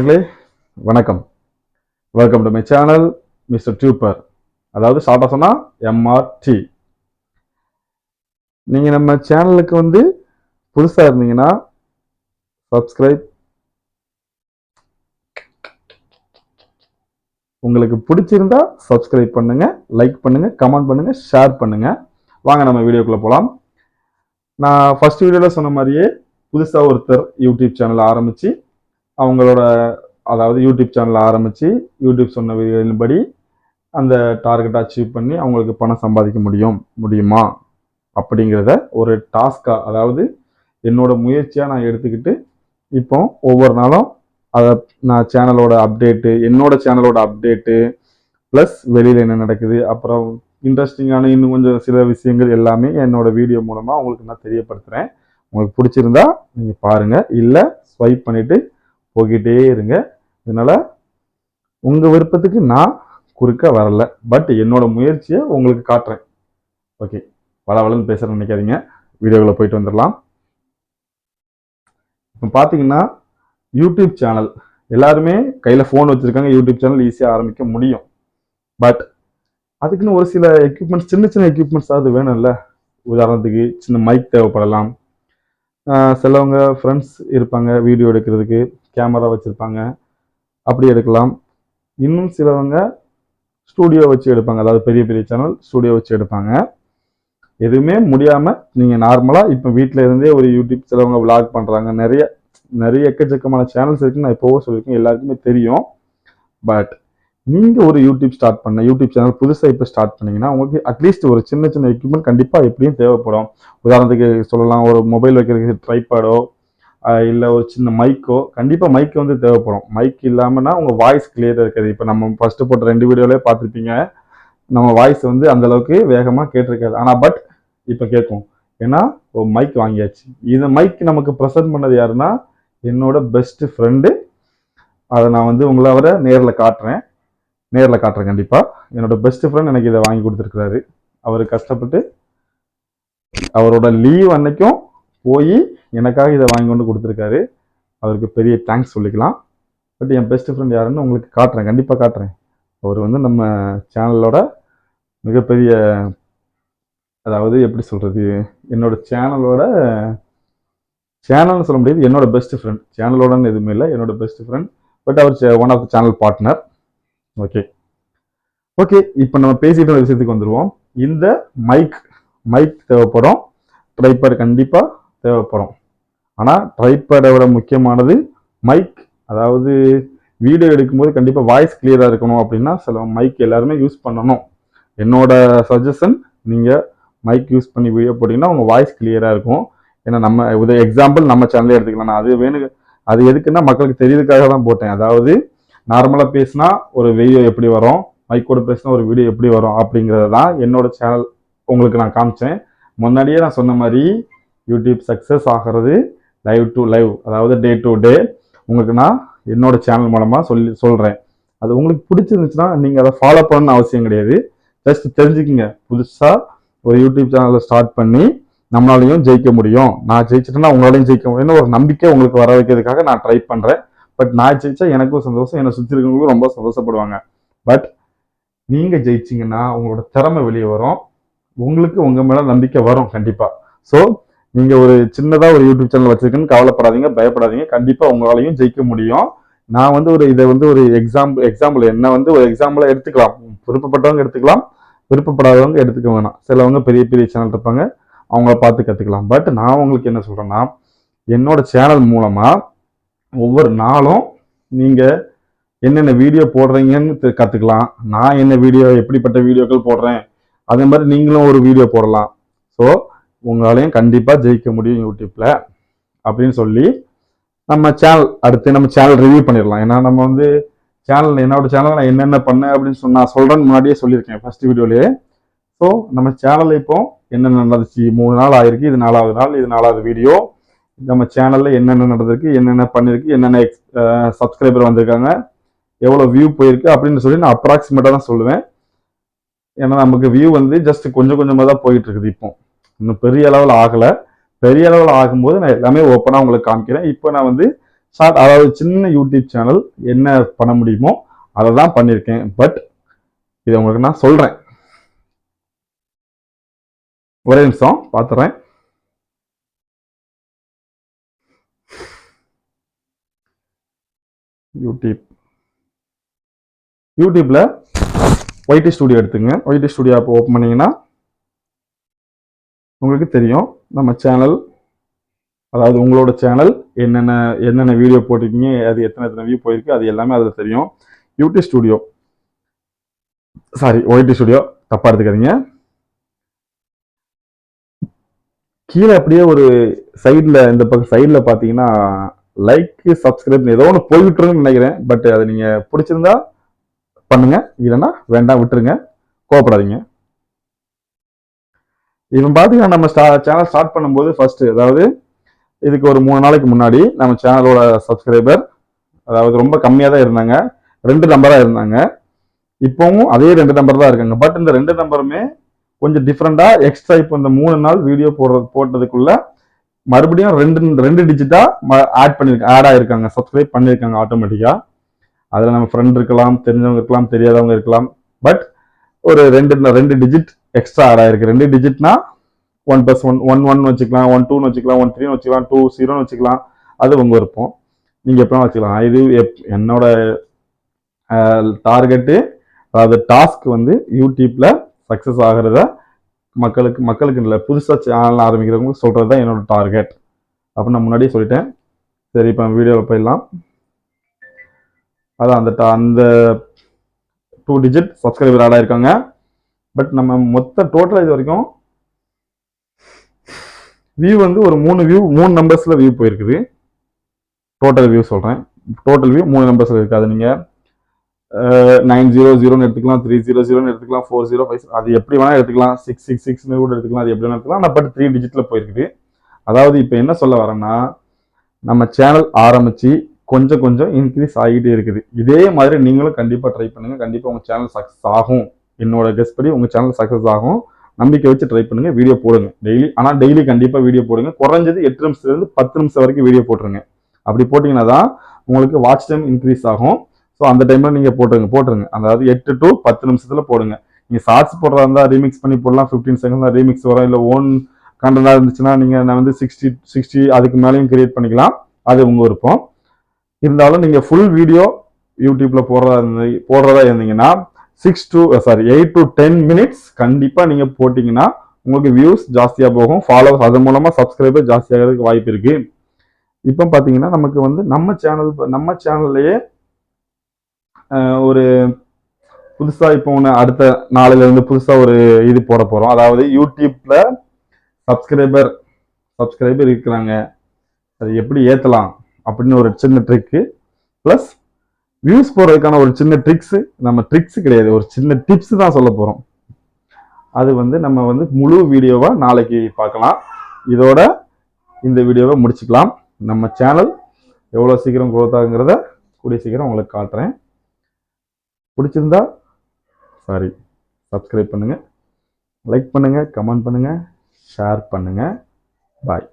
நேயர்களே வணக்கம். Welcome to my channel mister tuber அதாவது ஷார்ட்டாக சொன்னால் எம்ஆர்டி நீங்கள் நம்ம சேனலுக்கு வந்து புதுசாக இருந்தீங்கன்னா சப்ஸ்கிரைப் உங்களுக்கு பிடிச்சிருந்தா சப்ஸ்கிரைப் பண்ணுங்க லைக் பண்ணுங்க கமெண்ட் பண்ணுங்க ஷேர் பண்ணுங்க. வாங்க நம்ம வீடியோக்குள்ள போகலாம் நான் ஃபர்ஸ்ட் வீடியோவில் சொன்ன மாதிரியே புதுசாக ஒருத்தர் யூடியூப் சேனல் ஆரம்பித்து அவங்களோட அதாவது யூடியூப் சேனல் ஆரம்பித்து யூடியூப் சொன்ன விதிகளின்படி அந்த டார்கெட்டை அச்சீவ் பண்ணி அவங்களுக்கு பணம் சம்பாதிக்க முடியும் முடியுமா? அப்படிங்கிறத ஒரு டாஸ்காக அதாவது என்னோட முயற்சியாக நான் எடுத்துக்கிட்டு இப்போ ஒவ்வொரு நாளும் அதை நான் சேனலோட அப்டேட்டு என்னோட சேனலோட அப்டேட்டு ப்ளஸ் வெளியில் என்ன நடக்குது அப்புறம் இன்ட்ரெஸ்டிங்கான இன்னும் கொஞ்சம் சில விஷயங்கள் எல்லாமே என்னோட வீடியோ மூலமாக உங்களுக்கு நான் தெரியப்படுத்துகிறேன் உங்களுக்கு பிடிச்சிருந்தா நீங்கள் பாருங்கள் இல்லை ஸ்வைப் பண்ணிவிட்டு போய்கிட்டே இருங்க. இதனால் உங்கள் விருப்பத்துக்கு நான் குறுக்க வரல. பட் என்னோட முயற்சியை உங்களுக்கு காட்டுறேன். ஓகே வள வளன்னு பேசுகிறேன்னு நினைக்காதீங்க. வீடியோவில் போயிட்டு வந்துடலாம். இப்போ பார்த்தீங்கன்னா யூடியூப் சேனல் எல்லாருமே கையில் ஃபோன் வச்சுருக்காங்க. யூடியூப் சேனல் ஈஸியாக ஆரம்பிக்க முடியும். பட் அதுக்குன்னு ஒரு சில எக்யூப்மெண்ட்ஸ் சின்ன சின்ன எக்யூப்மெண்ட்ஸ் அது வேணும்ல. உதாரணத்துக்கு சின்ன மைக் தேவைப்படலாம். சிலவங்க ஃப்ரெண்ட்ஸ் இருப்பாங்க வீடியோ எடுக்கிறதுக்கு. கேமரா வச்சுருப்பாங்க. அப்படி எடுக்கலாம். இன்னும் சிலவங்க ஸ்டூடியோ வச்சு எடுப்பாங்க. அதாவது பெரிய பெரிய சேனல் ஸ்டூடியோ வச்சு எடுப்பாங்க. எதுவுமே முடியாமல் நீங்கள் நார்மலாக இப்போ வீட்டில் இருந்தே ஒரு யூடியூப் சிலவங்க விளாக் பண்ணுறாங்க நிறைய நிறைய எக்கச்சக்கமான சேனல்ஸ் இருக்குன்னு நான் இப்போவும் சொல்லியிருக்கேன். எல்லாருக்குமே தெரியும். பட் நீங்கள் ஒரு யூடியூப் ஸ்டார்ட் பண்ண யூடியூப் சேனல் புதுசாக இப்போ ஸ்டார்ட் பண்ணிங்கன்னா உங்களுக்கு அட்லீஸ்ட் ஒரு சின்ன சின்ன எக்யூப்மெண்ட் கண்டிப்பாக எப்படியும் தேவைப்படும். உதாரணத்துக்கு சொல்லலாம் ஒரு மொபைல் வைக்கிறதுக்கு ட்ரைபேடோ இல்லை ஒரு சின்ன மைக்கோ கண்டிப்பாக மைக் வந்து தேவைப்படும். மைக் இல்லாமல்னா உங்கள் வாய்ஸ் கிளியராக இருக்காது. இப்போ நம்ம ஃபஸ்ட்டு போட்ட ரெண்டு வீடியோலேயே பார்த்துருப்பீங்க. நம்ம வாய்ஸ் வந்து அந்தளவுக்கு வேகமாக கேட்டிருக்காது. ஆனால் பட் இப்போ கேட்கும் ஏன்னா ஒரு மைக் வாங்கியாச்சு. இந்த மைக் நமக்கு ப்ரெசென்ட் பண்ணது யாருன்னா என்னோட பெஸ்ட் ஃப்ரெண்டு அதை நான் வந்து உங்களை அவரை நேரில் காட்டுறேன். நேரில் காட்டுறேன் கண்டிப்பாக என்னோட பெஸ்ட் ஃப்ரெண்ட் எனக்கு இதை வாங்கி கொடுத்துருக்குறாரு. அவர் கஷ்டப்பட்டு அவரோட லீவ் அன்னைக்கும் போய் எனக்காக இதை வாங்கி கொண்டு கொடுத்துருக்காரு. அவருக்கு பெரிய தேங்க்ஸ் சொல்லிக்கலாம். பட் என் பெஸ்ட் ஃப்ரெண்ட் யாருன்னு உங்களுக்கு காட்டுறேன். கண்டிப்பாக காட்டுறேன். அவர் வந்து நம்ம சேனலோட மிகப்பெரிய அதாவது எப்படி சொல்கிறது என்னோட சேனலோட சேனல்னு சொல்ல முடியாது என்னோட பெஸ்ட் ஃப்ரெண்ட் சேனலோடன்னு எதுவுமே இல்லை என்னோட best friend but our one of the channel partner okay okay இப்போ நம்ம பேசிட்டு ஒரு விஷயத்துக்கு வந்துடுவோம் இந்த மைக் மைக் தேவைப்படும். ட்ரைப்பர் கண்டிப்பாக தேவைப்படும். ஆனால் ட்ரைபேடை விட முக்கியமானது மைக் அதாவது வீடியோ எடுக்கும்போது கண்டிப்பாக வாய்ஸ் கிளியராக இருக்கணும் அப்படின்னா சில மைக் எல்லாருமே யூஸ் பண்ணணும். என்னோட சஜஷன் நீங்கள் மைக் யூஸ் பண்ணி வீடியோ போட்டிங்கன்னா உங்கள் வாய்ஸ் கிளியராக இருக்கும். ஏன்னா நம்ம உத எக்ஸாம்பிள் நம்ம சேனலே எடுத்துக்கலாம். நான் அது வேணும் அது எதுக்குன்னா மக்களுக்கு தெரியறதுக்காக தான் போட்டேன். அதாவது நார்மலாக பேசினா ஒரு வீடியோ எப்படி வரும் மைக்கோட பேசினா ஒரு வீடியோ எப்படி வரும் அப்படிங்கிறது தான் என்னோட சேனல் உங்களுக்கு நான் காமிச்சேன். முன்னாடியே நான் சொன்ன மாதிரி யூடியூப் சக்ஸஸ் ஆகிறது லைவ் டு லைவ் அதாவது டே டு டே உங்களுக்கு நான் என்னோட சேனல் மூலமாக சொல்லி சொல்கிறேன் அது உங்களுக்கு பிடிச்சிருந்துச்சுன்னா நீங்கள் அதை ஃபாலோ பண்ணணும்னு அவசியம் கிடையாது. ஜஸ்ட் தெரிஞ்சுக்கிங்க. புதுசாக ஒரு யூடியூப் சேனலை ஸ்டார்ட் பண்ணி நம்மளாலையும் ஜெயிக்க முடியும். நான் ஜெயிச்சிட்டேன்னா உங்களாலையும் ஜெயிக்க முடியும்னு ஒரு நம்பிக்கை உங்களுக்கு வர வைக்கிறதுக்காக நான் ட்ரை பண்ணுறேன் பட் நான் ஜெயிச்சா எனக்கும் சந்தோஷம் என்னை சுற்றி இருக்கவங்களுக்கும் ரொம்ப சந்தோஷப்படுவாங்க. பட் நீங்கள் ஜெயிச்சிங்கன்னா உங்களோட திறமை வெளியே வரும். உங்களுக்கு உங்கள் மேலே நம்பிக்கை வரும் கண்டிப்பாக ஸோ நீங்கள் ஒரு சின்னதாக ஒரு யூடியூப் சேனல் வச்சிருக்கேன்னு கவலைப்படாதீங்க பயப்படாதீங்க. கண்டிப்பாக உங்களாலையும் ஜெயிக்க முடியும். நான் வந்து ஒரு இதை வந்து ஒரு எக்ஸாம்பிள் எக்ஸாம்பிள் என்ன வந்து ஒரு எக்ஸாம்பிளா எடுத்துக்கலாம். விருப்பப்பட்டவங்க எடுத்துக்கலாம் விருப்பப்படாதவங்க எடுத்துக்க வேணாம். சிலவங்க பெரிய பெரிய சேனல் இருப்பாங்க அவங்கள பார்த்து கற்றுக்கலாம் பட் நான் உங்களுக்கு என்ன சொல்கிறேன்னா என்னோட சேனல் மூலமாக ஒவ்வொரு நாளும் நீங்கள் என்னென்ன வீடியோ போடுறீங்கன்னு கற்றுக்கலாம் நான் என்ன வீடியோ எப்படிப்பட்ட வீடியோக்கள் போடுறேன்? அதே மாதிரி நீங்களும் ஒரு வீடியோ போடலாம். ஸோ உங்களாலையும் கண்டிப்பாக ஜெயிக்க முடியும் யூடியூப்பில் அப்படின்னு சொல்லி நம்ம சேனல் அடுத்து நம்ம சேனல் ரிவ்யூ பண்ணிடலாம். ஏன்னா நம்ம வந்து சேனல் என்னோட சேனல் நான் என்னென்ன பண்ணேன் அப்படின்னு சொன்னா சொல்கிறேன்னு முன்னாடியே சொல்லியிருக்கேன் ஃபர்ஸ்ட் வீடியோலேயே ஸோ நம்ம சேனலில் இப்போ என்னென்ன நடந்துச்சு? மூணு நாள் ஆயிருக்கு இது நாலாவது நாள் இது நாலாவது வீடியோ நம்ம சேனலில் என்னென்ன நடந்திருக்கு என்னென்ன பண்ணியிருக்கு என்னென்ன எக்ஸ் சப்ஸ்கிரைபர் வந்திருக்காங்க எவ்வளோ வியூ போயிருக்கு அப்படின்னு சொல்லி நான் அப்ராக்சிமேட்டாக தான் சொல்லுவேன். ஏன்னா நமக்கு வியூ வந்து ஜஸ்ட் கொஞ்சம் கொஞ்சமாக தான் போயிட்டு இருக்குது இப்போ. இன்னும் பெரிய அளவில் ஆகலை. பெரிய அளவில் ஆகும்போது நான் எல்லாமே ஓப்பனாக உங்களுக்கு காமிக்கிறேன். இப்போ நான் வந்து ஷார்ட் அதாவது சின்ன யூடியூப் சேனல் என்ன பண்ண முடியுமோ அதை தான் பண்ணியிருக்கேன். பட் இதை உங்களுக்கு நான் சொல்கிறேன் ஒரே நிமிஷம் பார்த்துறேன் யூடியூப் யூடியூப்பில் ஒயிட்டி ஸ்டுடியோ எடுத்துங்க. ஒயிட்டி ஸ்டுடியோ ஓப்பன் பண்ணிங்கன்னா உங்களுக்கு தெரியும். நம்ம சேனல் அதாவது உங்களோட சேனல் என்னென்ன என்னென்ன வீடியோ போட்டிருக்கீங்க அது எத்தனை எத்தனை வியூ போயிருக்கு அது எல்லாமே அதில் தெரியும். YouTube studio sorry YT studio தப்பாக எடுத்துக்காதீங்க. கீழே அப்படியே ஒரு சைடில் இந்த பக்கம் சைடில் பார்த்தீங்கன்னா லைக் சப்ஸ்கிரைப் ஏதோ ஒன்று போய்விட்டுருன்னு நினைக்கிறேன். பட் அது நீங்கள் பிடிச்சிருந்தா பண்ணுங்கள் இல்லைன்னா வேண்டாம் விட்டுருங்க. கோவப்படாதீங்க. இவன் பார்த்தீங்கன்னா நம்ம ஸ்டா சேனல் ஸ்டார்ட் பண்ணும்போது ஃபர்ஸ்ட் அதாவது இதுக்கு ஒரு மூணு நாளைக்கு முன்னாடி நம்ம சேனலோட சப்ஸ்கிரைபர் அதாவது ரொம்ப கம்மியாக தான் இருந்தாங்க. ரெண்டு நம்பராக இருந்தாங்க. இப்போவும் அதே ரெண்டு நம்பர் தான் இருக்காங்க. பட் இந்த ரெண்டு நம்பருமே கொஞ்சம் டிஃப்ரெண்டாக எக்ஸ்ட்ரா இப்போ இந்த மூணு நாள் வீடியோ போடுறது போட்டதுக்குள்ள மறுபடியும் ரெண்டு ரெண்டு டிஜிட்டாக ஆட் பண்ணிருக்காங்க ஆட் ஆகிருக்காங்க சப்ஸ்கிரைப் பண்ணியிருக்காங்க ஆட்டோமேட்டிக்காக அதில் நம்ம ஃப்ரெண்ட் இருக்கலாம் தெரிஞ்சவங்க இருக்கலாம் தெரியாதவங்க இருக்கலாம். பட் ஒரு ரெண்டு ரெண்டு டிஜிட் எக்ஸ்ட்ரா ஆட் ஆயிருக்கு. ரெண்டு டிஜிட்னா one plus one one one வச்சுக்கலாம் ஒன் டூன்னு வச்சுக்கலாம் ஒன் த்ரீன்னு வச்சுக்கலாம் டூ ஜீரோன்னு வச்சுக்கலாம். அது உங்க விருப்பம். நீங்கள் எப்படினா வச்சுக்கலாம். இது எப்- என்னோட டார்கெட்டு அதாவது டாஸ்க் வந்து யூடியூப்ல சக்ஸஸ் ஆகிறத மக்களுக்கு மக்களுக்கு இல்லை புதுசாக சேனல் ஆரம்பிக்கிறவங்களுக்கு சொல்கிறது தான் என்னோட டார்கெட் அப்படின்னு நான் முன்னாடியே சொல்லிட்டேன். சரி இப்போ வீடியோவில் போயிடலாம். அதான் அந்த அந்த two digit subscriber add but நம்ம மொத்த டோட்டல் இது வரைக்கும் வியூ வந்து ஒரு மூணு வியூ மூணு நம்பர்ஸில் வியூ போயிருக்குது. டோட்டல் வியூ சொல்கிறேன் டோட்டல் வியூ மூணு நம்பர்ஸில் இருக்குது அது நீங்கள் நைன் ஜீரோ ஜீரோன்னு எடுத்துக்கலாம் த்ரீ ஜீரோ ஜீரோன்னு எடுத்துக்கலாம் ஃபோர் ஜீரோ ஃபைவ் அது எப்படி வேணால் எடுத்துக்கலாம். சிக்ஸ் சிக்ஸ் சிக்ஸ்னு கூட எடுத்துக்கலாம். அது எப்படி வேணால் எடுத்துக்கலாம். ஆனால் பட் த்ரீ டிஜிட்டில் போயிருக்குது. அதாவது இப்போ என்ன சொல்ல வரேன்னா நம்ம சேனல் ஆரம்பித்து கொஞ்சம் கொஞ்சம் இன்க்ரீஸ் ஆகிட்டே இருக்குது. இதே மாதிரி நீங்களும் கண்டிப்பாக ட்ரை பண்ணுங்கள் கண்டிப்பாக உங்கள் சேனல் சக்ஸஸ் ஆகும். என்னோட கெஸ்ட் படி உங்கள் சேனல் சக்ஸஸ் ஆகும். நம்பிக்கை வச்சு ட்ரை பண்ணுங்கள் வீடியோ போடுங்க. டெய்லி ஆனால் டெய்லி கண்டிப்பாக வீடியோ போடுங்க. குறைஞ்சது எட்டு நிமிஷத்துலேருந்து பத்து நிமிஷம் வரைக்கும் வீடியோ போட்டுருங்க. அப்படி போட்டிங்கன்னா தான் உங்களுக்கு வாட்ச் டைம் இன்க்ரீஸ் ஆகும். ஸோ அந்த டைமில் நீங்கள் போட்டுருங்க. போட்டுருங்க. அதாவது எட்டு டு பத்து நிமிஷத்தில் போடுங்க. நீங்கள் ஷார்ட்ஸ் போடுறதா இருந்தால் ரீமிக்ஸ் பண்ணி போடலாம். ஃபிஃப்டீன் செகண்ட் தான் ரீமிக்ஸ் வரும். இல்லை ஓன் கண்டனாக இருந்துச்சுன்னா நீங்கள் நான் வந்து சிக்ஸ்டி சிக்ஸ்டி அதுக்கு மேலேயும் கிரியேட் பண்ணிக்கலாம். அது உங்கள் விருப்பம். இருந்தாலும் நீங்கள் ஃபுல் வீடியோ யூடியூப்பில் போடுறதா இருந்து போடுறதா இருந்தீங்கன்னா six to sorry uh, eight to ten minutes கண்டிப்பாக நீங்கள் போட்டிங்கன்னா உங்களுக்கு வியூஸ் ஜாஸ்தியாக போகும். ஃபாலோவர்ஸ் அது மூலமாக சப்ஸ்கிரைபர் ஜாஸ்தியாகிறதுக்கு வாய்ப்பு இருக்குது இப்போ பார்த்தீங்கன்னா நமக்கு வந்து நம்ம சேனல் நம்ம சேனல்லையே ஒரு புதுசாக இப்போ ஒன்று அடுத்த நாளிலிருந்து புதுசாக ஒரு இது போட போகிறோம் அதாவது யூடியூப்பில் சப்ஸ்கிரைபர் சப்ஸ்கிரைபர் இருக்கிறாங்க. அது எப்படி ஏற்றலாம் அப்படின்னு ஒரு சின்ன ட்ரிக்கு ப்ளஸ் வியூஸ் போடுறதுக்கான ஒரு சின்ன ட்ரிக்ஸு நம்ம ட்ரிக்ஸ் கிடையாது. ஒரு சின்ன டிப்ஸ் தான் சொல்ல போகிறோம் அது வந்து நம்ம வந்து முழு வீடியோவாக நாளைக்கு பார்க்கலாம். இதோட இந்த வீடியோவை முடிச்சுக்கலாம். நம்ம சேனல் எவ்வளோ சீக்கிரம் growth ஆகுங்கிறத கூடிய சீக்கிரம் உங்களுக்கு காட்டுறேன். பிடிச்சிருந்தா சாரி சப்ஸ்கிரைப் பண்ணுங்கள் லைக் பண்ணுங்கள் கமெண்ட் பண்ணுங்கள் ஷேர் பண்ணுங்கள் பாய்